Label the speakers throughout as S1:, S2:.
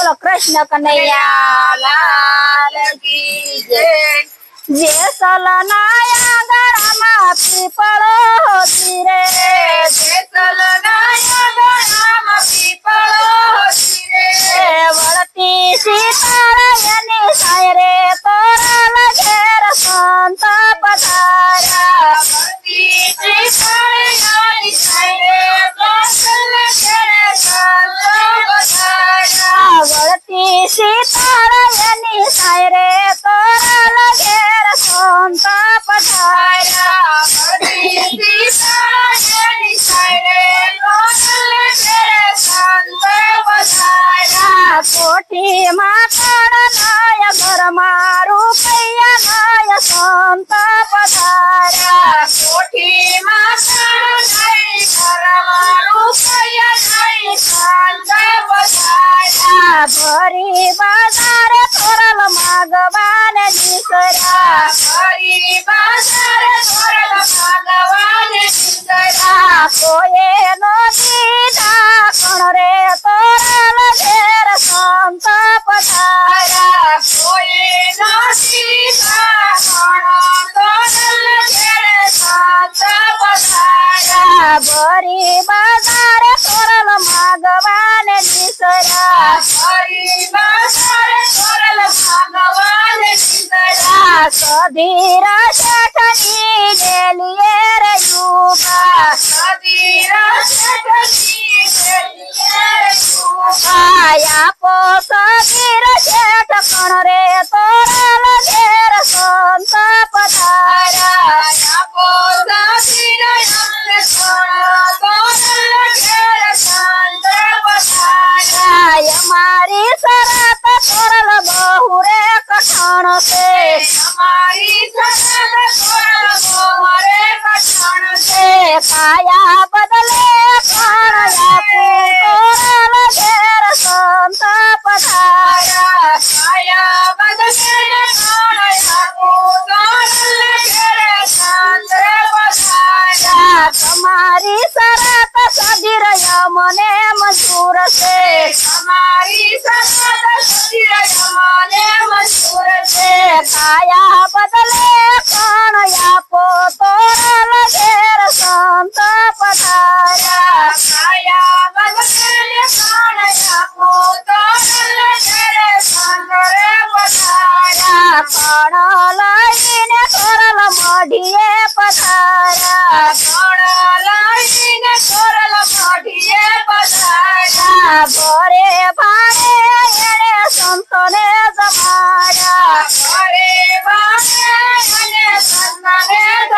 S1: બોલો કૃષ્ણ કનૈયા લાલ કી જય. જે સલનાયા ગળામાં પીપળો ધીરે વળતી pasaré por la pata, vale, la apoye. સધીરા શેઠની ડેલીએ રે યુગા આયા પો સધીર काया बदले प्राणया पूतोरल घेर संताप धाया
S2: काया बदले प्राणया पूतोरल घेर संताप धाया तुम्हारी
S1: शरत सदिर यमने मजूर से।
S2: हमारी शरत सदिर यमने मजूर
S1: से। आया बदले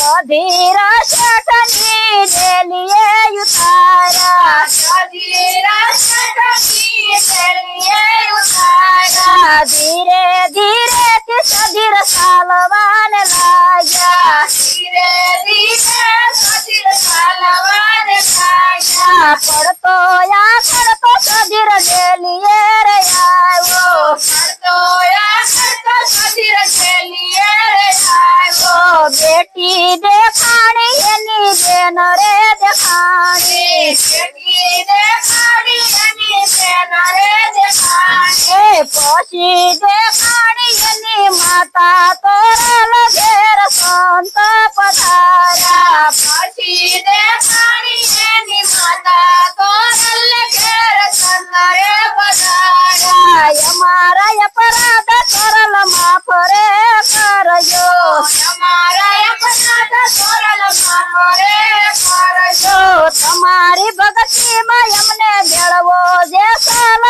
S1: સધીર શેઠની ડેલીએ યુતારા
S2: સજીરા સટકી તેલીએ ઉતારા
S1: ધીરે ધીરે તે સધીર સાલવાને લાગ્યા
S2: ધીરે ધીરે સજીર ચાલવાને લાગ્યા
S1: પડતો યા પડતો સધીર ડેલીએ રે આવ્યો
S2: કરતો
S1: બેટી દેખાણી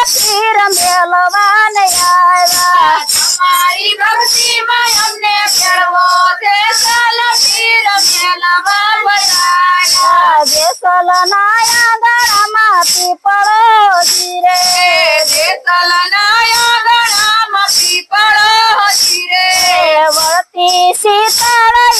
S1: પીરમ મેલવાને આવ્યા
S2: તમારી ભક્તિમાં અમને કેળવો તે સલ પીરમ મેલવા આવ્યા જે સલ
S1: નાયા ગળામાં પીપળો જીરે જે સલ નાયા
S2: ગળામાં પીપળો જીરે વળતી સીતારા